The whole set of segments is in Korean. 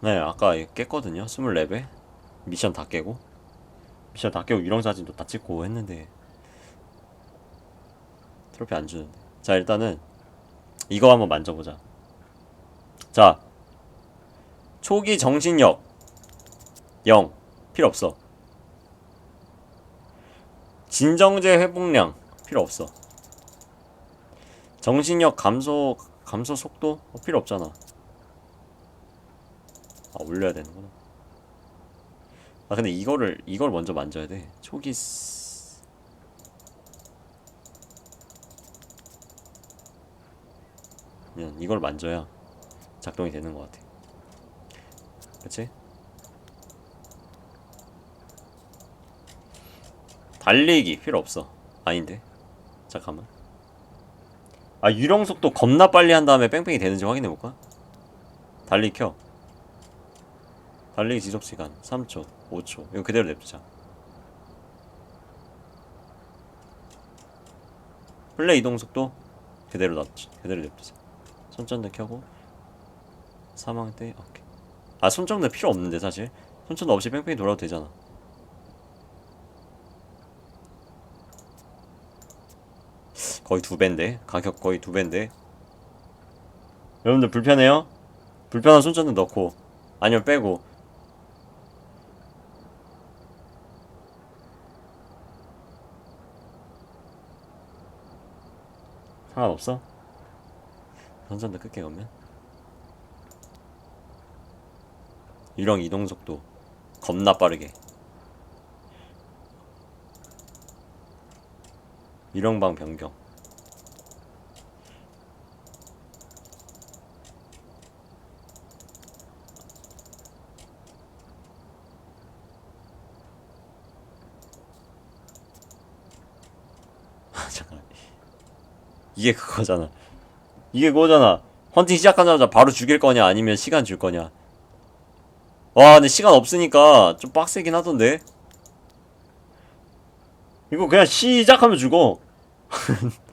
네, 아까 깼거든요. 24배. 미션 다 깨고. 미션 다 깨고 유령 사진도 다 찍고 했는데. 트로피 안 주는데. 자, 일단은 이거 한번 만져보자. 자. 초기 정신력 0. 필요 없어. 진정제 회복량 필요 없어. 정신력 감소 감소 속도 어, 필요 없잖아. 아 올려야 되는구나. 아 근데 이거를 이걸 먼저 만져야 돼. 초기 스- 그냥 이걸 만져야 작동이 되는 것 같아. 그렇지? 달리기 필요 없어. 아닌데. 잠깐만. 아 유령 속도 겁나 빨리 한 다음에 뺑뺑이 되는지 확인해 볼까? 달리기 켜. 달리기 지속 시간 3초, 5초. 이거 그대로 냅두자. 플레이 이동 속도 그대로 놔 그대로 냅두자. 손전등 켜고 사망 때 오케이. 아 손전등 필요 없는데 사실 손전등 없이 뺑뺑이 돌아도 되잖아. 거의 두 배인데 가격 거의 두 배인데 여러분들 불편해요? 불편한 손전등 넣고 아니면 빼고 상관없어? 손전등 끌게 그러면. 유령 이동 속도 겁나 빠르게. 유령방 변경 아, 잠깐 이게 그거잖아. 이게 그거잖아. 헌팅 시작하자마자 바로 죽일 거냐 아니면 시간 줄 거냐. 와 근데 시간 없으니까 좀 빡세긴 하던데. 이거 그냥 시작하면 죽어.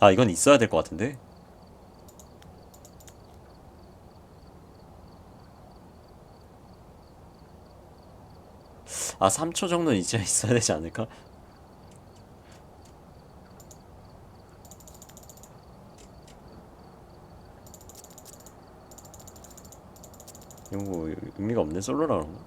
아 이건 있어야 될 것 같은데 아 3초 정도는 이제 있어야 되지 않을까? 이거 뭐 의미가 없네 솔로라 그런가?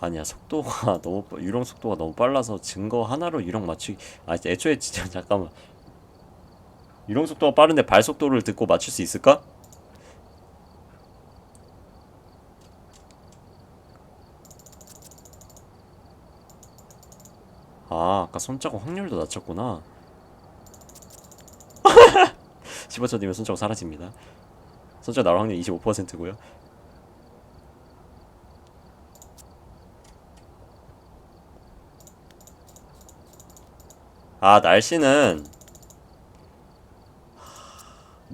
아니야 속도가 너무 빠- 유령 속도가 너무 빨라서 증거 하나로 유령 맞추기 아 애초에 진짜 잠깐만 유령 속도가 빠른데 발 속도를 듣고 맞출 수 있을까? 아 아까 손자국 확률도 낮췄구나. 15초 뒤면 손자국 사라집니다. 손자국 나올 확률 25%고요. 아 날씨는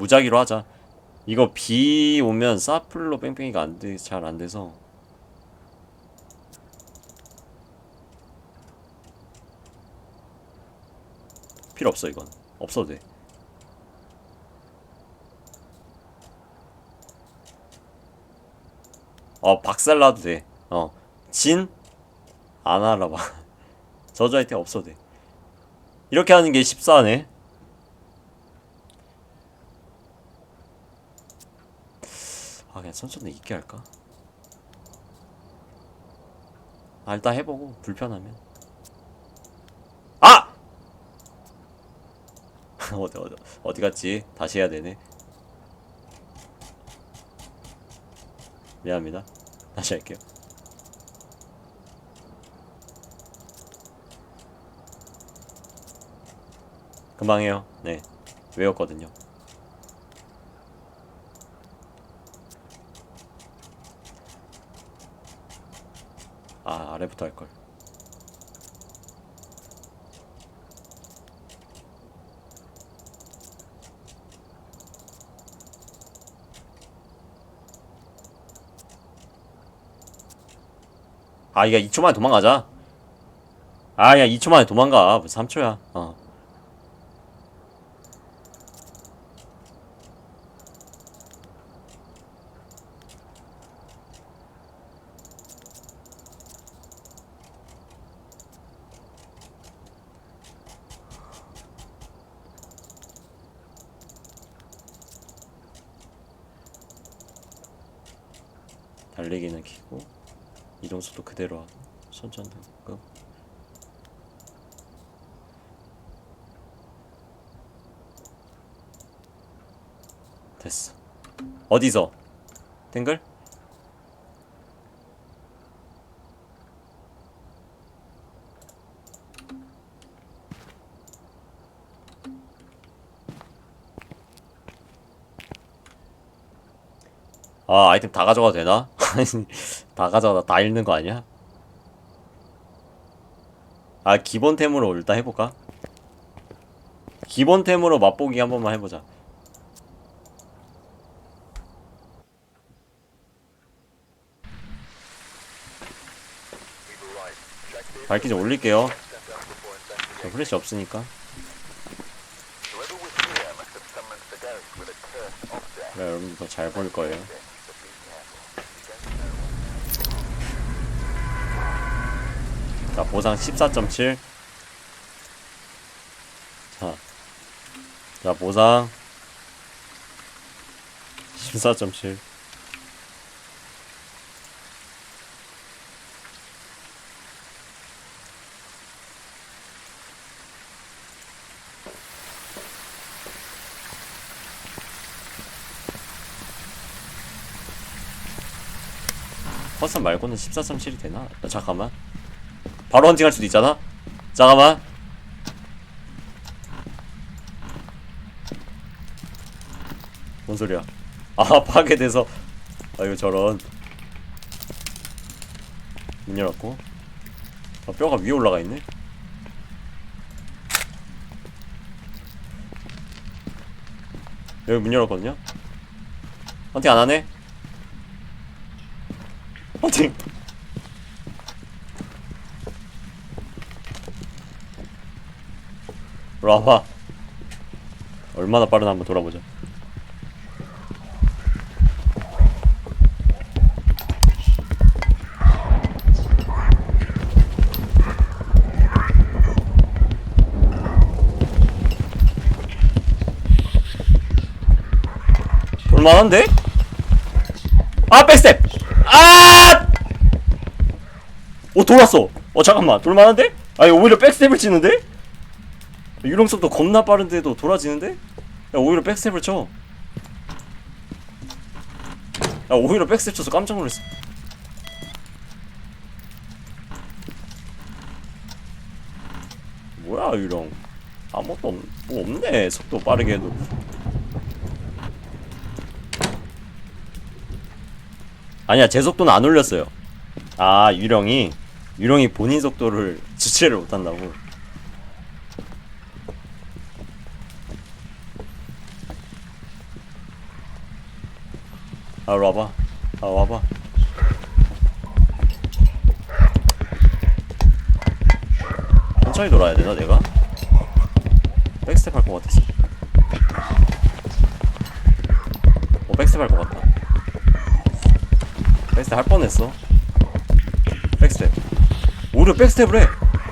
무작위로 하자. 이거 비 오면 사플로 뺑뺑이가 안 돼, 잘 안 돼서. 필요 없어, 이건. 없어도 돼. 어, 박살나도 돼. 어. 진? 안 알아봐. 저주 아이템 없어도 돼. 이렇게 하는 게 14네. 아 그냥 천천히 있게 할까? 아 일단 해보고 불편하면. 아! 어디 어디 어디 갔지? 다시 해야 되네. 미안합니다. 다시 할게요. 금방 해요. 네. 외웠거든요 아 아래부터 할걸 아, 야, 2초 만에 도망가자. 아, 야, 2초 만에 도망가. 3초야. 어. 달리기는 키고 이동 속도 그대로 하고 손전 등급 됐어. 어디서? 탱글? 아 아이템 다 가져가도 되나? 아니 다 가져가다 다 잃는 거 아니야? 아 기본템으로 일단 해볼까? 기본템으로 맛보기 한 번만 해보자 밝기 좀 올릴게요 저 플래시 없으니까 그래 여러분들 더잘볼 거예요 자 보상 14.7 자, 자 보상 14.7 커스텀 말고는 14.7이 되나? 야, 잠깐만 바로 헌팅할 수도 있잖아? 잠깐만. 뭔 소리야? 아 파괴돼서. 아 이거 저런. 문 열었고. 아 뼈가 위에 올라가 있네? 여기 문 열었거든요? 헌팅 안 하네? 헌팅 이리 와봐 얼마나 빠르나 한번 돌아보자 돌만한데? 아 백스텝! 아! 오 돌았어 어 잠깐만 돌만한데? 아니 오히려 백스텝을 치는데? 유령 속도 겁나 빠른데도 돌아지는데? 야 오히려 백스텝을 쳐. 야 오히려 백스텝 쳐서 깜짝 놀랐어. 뭐야 유령? 아무것도 없, 뭐 없네 속도 빠르게 해도. 아니야 제 속도는 안 올렸어요. 아 유령이 유령이 본인 속도를 주체를 못한다고. 아 와봐. 아 와봐. 천천히 돌아야 되나 내가? 백스텝 할 것 같았어. 어 백스텝 할 것 같다. 백스텝 할 뻔했어. 백스텝. 오히려 백스텝을 해.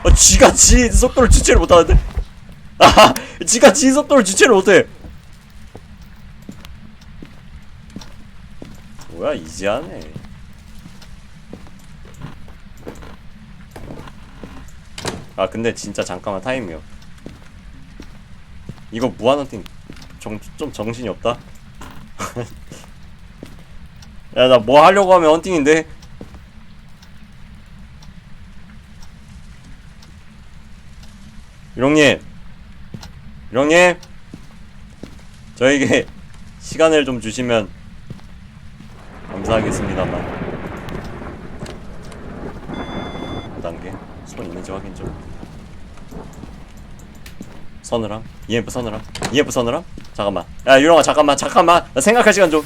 아, 지가 지 속도를 주체를 못하는데? 아 지가 지 속도를 주체를 못해 뭐야 이지하네. 아 근데 진짜 잠깐만 타임이요. 이거 무한헌팅 정, 좀 정신이 없다? 야 나 뭐 하려고 하면 헌팅인데? 유령님. 유령님. 저에게 시간을 좀 주시면 감사하겠습니다만. 5단계? 손 있는지 확인 좀. 서늘함? EMF 서늘함? EMF 서늘함? 잠깐만. 야 유령아 잠깐만 잠깐만. 나 생각할 시간 좀.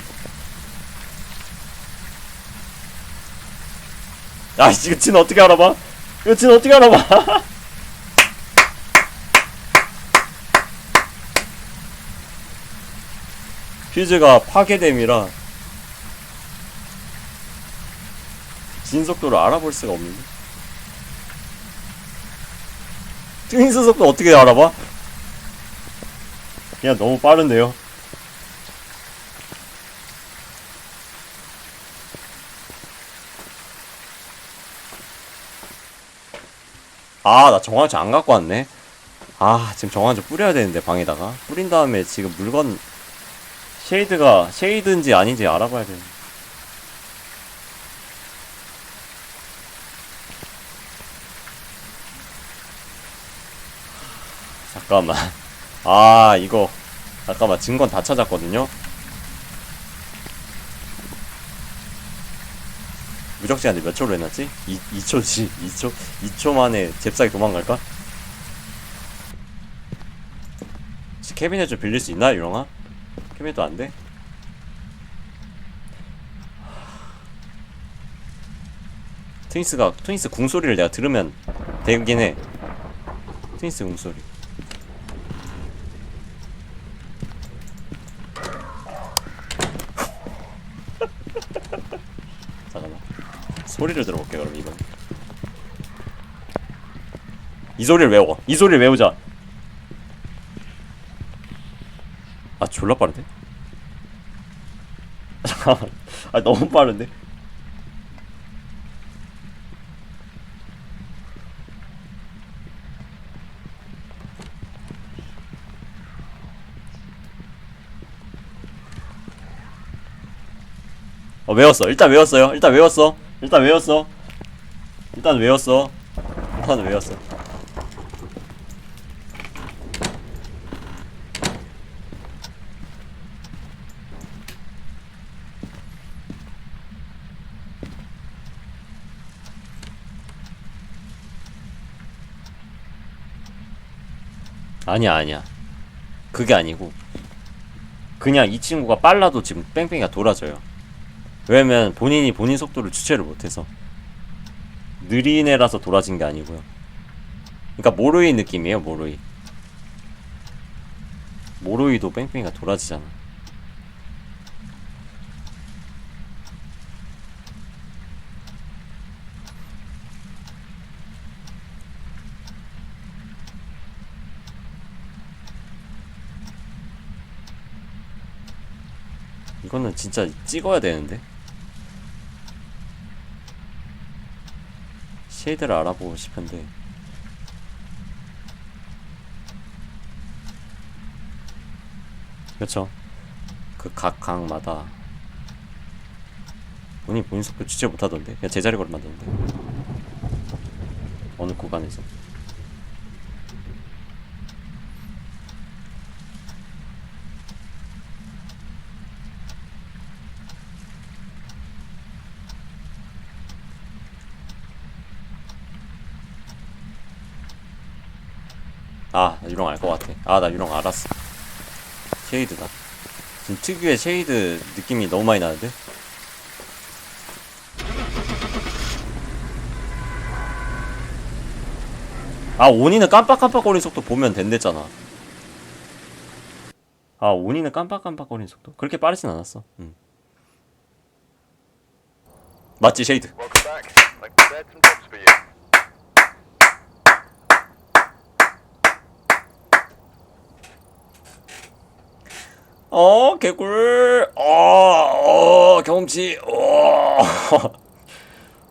야, 씨, 이거 진 어떻게 알아봐? 이거 진 어떻게 알아봐? 퓨즈가 파괴됨이라 진 속도를 알아볼 수가 없는데. 트윈스 속도 어떻게 알아봐? 그냥 너무 빠른데요. 아, 나 정화조 안 갖고 왔네. 아, 지금 정화조 뿌려야 되는데, 방에다가. 뿌린 다음에 지금 물건, 쉐이드가, 쉐이드인지 아닌지 알아봐야 돼. 잠깐만. 아, 이거. 잠깐만, 증건 다 찾았거든요? 무적 시간데 몇 초로 해놨지? 2, 2초지 2초 2초 만에 잽싸게 도망갈까? 캐비넷 좀 빌릴 수 있나 유령아? 캐비넷도 안 돼? 트윈스가 트윈스 궁소리를 내가 들으면 되긴 해 트윈스 궁소리 잠깐만 소리를 들어볼게 그럼 이번 이 소리를 외워. 이 소리를 외우자. 아 졸라 빠른데? 아 너무 빠른데? 어 외웠어. 일단 외웠어요. 일단 외웠어 일단 외웠어. 일단 외웠어. 일단 외웠어. 아니야 아니야. 그게 아니고. 그냥 이 친구가 빨라도 지금 뺑뺑이가 돌아져요 왜냐면 본인이 본인 속도를 주체를 못해서 느린 애라서 돌아진 게 아니고요. 그러니까 모로이 느낌이에요, 모로이. 모로이도 뺑뺑이가 돌아지잖아. 이거는 진짜 찍어야 되는데. 쉐이드를 알아보고 싶은데. 그렇죠. 그 각 강마다. 본인 본인 속도 주체 못하던데. 그냥 제자리 걸음 만드는데. 어느 구간에서 아, 나 유령 알 것 같아. 아, 나 유령 알았어. 쉐이드다. 지금 특유의 쉐이드 느낌이 너무 많이 나는데? 아, 온이는 깜빡깜빡거리는 속도 보면 된댔잖아. 아, 온이는 깜빡깜빡거리는 속도? 그렇게 빠르진 않았어. 응. 맞지, 쉐이드? 어 개꿀. 어, 어 경험치. 어,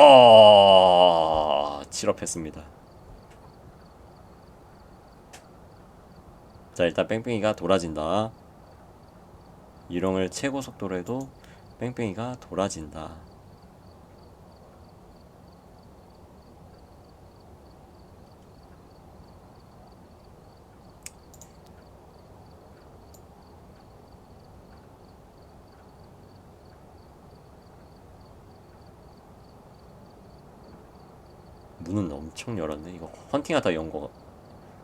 어, 실업했습니다. 자 일단 뺑뺑이가 돌아진다. 유령을 최고 속도로 해도 뺑뺑이가 돌아진다 문은 엄청 열었네. 이거 헌팅하다 연 거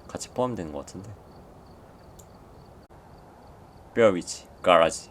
같이 포함되는 것 같은데. 뼈 위치, 가라지.